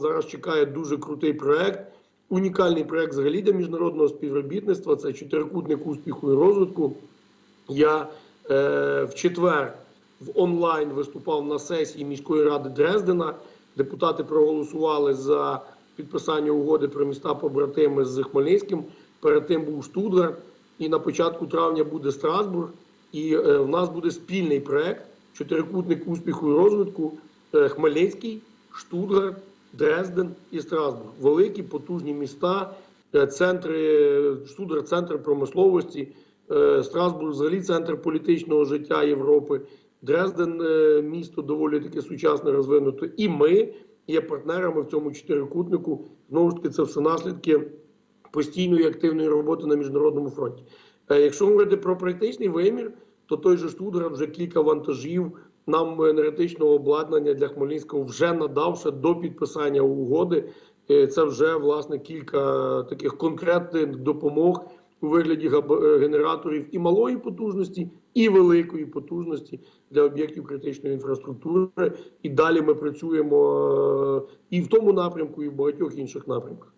зараз чекає дуже крутий проект, унікальний проект взагалі для міжнародного співробітництва. Це чотирикутник успіху і розвитку. Я е, в четвер в онлайн виступав на сесії міської ради Дрездена. Депутати проголосували за підписання угоди про міста побратими з Хмельницьким. Перед тим був Штутгарт, і на початку травня буде Страсбург. І е, в нас буде спільний проект чотирикутник успіху і розвитку е, Хмельницький, Штутгарт, Дрезден і Страсбург. Великі потужні міста, е, центри Штутгарт, центр промисловості, е, Страсбург, взагалі центр політичного життя Європи. Дрезден е, місто доволі таке сучасне розвинуте. І ми є партнерами в цьому чотирикутнику. Знову ж таки, це все наслідки постійної активної роботи на міжнародному фронті. Якщо говорити про практичний вимір, то той же Штутгарт вже кілька вантажів нам енергетичного обладнання для Хмельницького вже надав ще до підписання угоди. Е, Це вже власне кілька таких конкретних допомог у вигляді е, генераторів і малої потужності, і великої потужності для об'єктів критичної інфраструктури. І далі ми працюємо е, і в тому напрямку, і в багатьох інших напрямках.